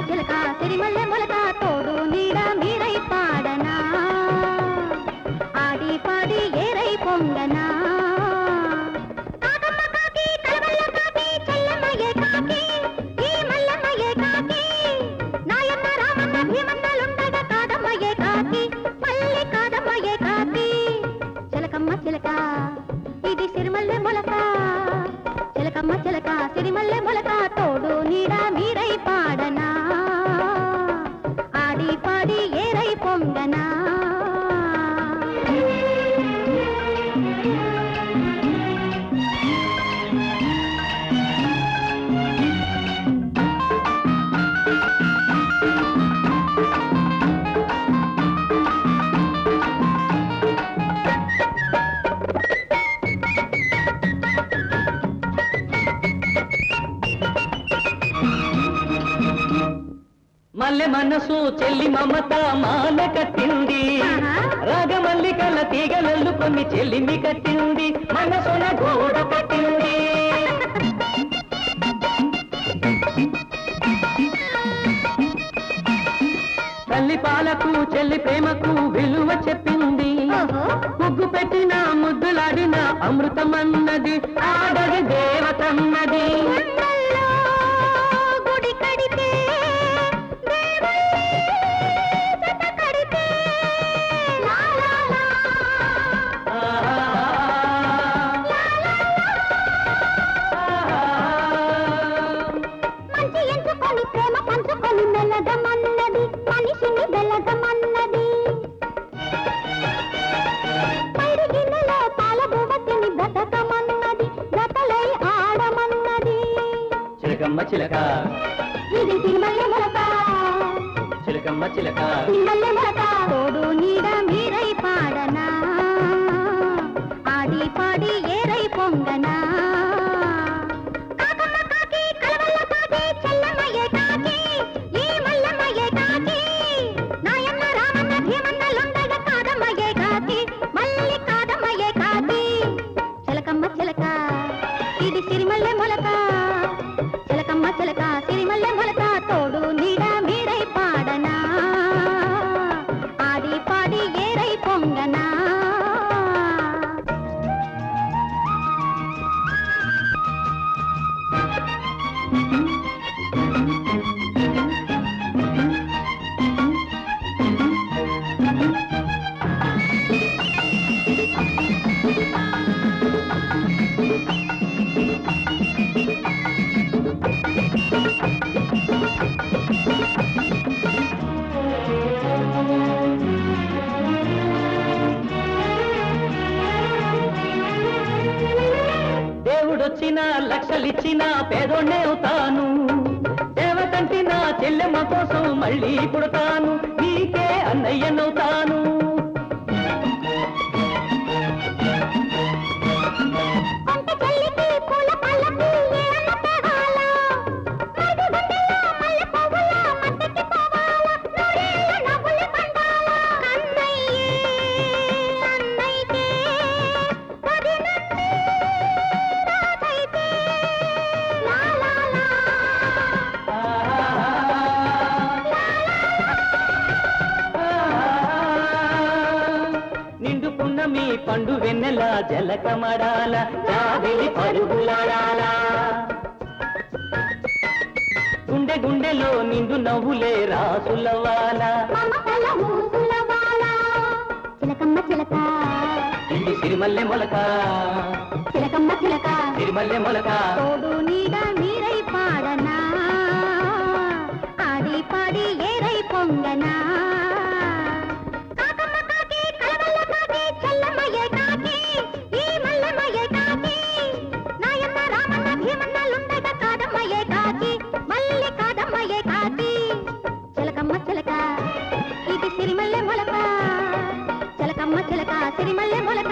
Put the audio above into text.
చిలక సిరిమల్లె మొలక తోడు నీడ మనసు చెల్లి మమత మాల కట్టింది. రాగమల్లికల తీగలల్లు కొన్ని చెల్లిమి కట్టింది. మనసున గూడు కట్టింది తల్లి పాలకు చెల్లి ప్రేమకు విలువ చెప్పింది. ముగ్గు పెట్టిన ముద్దులాడిన అమృతమన్నది. ఆడది దేవతన్నది. చిలకమ్మ చిలక ఇది తిరుమల మొలక చిలకమ్మ చిలక తిరుమల మొలక తోడు నీడ మీరై పాడనా ఆడి పాడి ఏరై పొంగనా లక్షలిచ్చినా పేదోడ్నే అవుతాను. దేవతంటి నా చెల్లెమ్మ కోసం మళ్ళీ పుడతాను. నీకే అన్నయ్యనవుతాను. పండు వెన్నెల జలకమడాల జాబిలి పరుగులాడాల గుండె గుండెలో నిండు నవ్వులే రాసులవాల చిలకమ్మ చిలక. ఇది సిరిమల్లె మొలక. చిలకమ్మ చిలక. సిరిమల్లె మొలక. తోడు సిరిమల్లె మొలక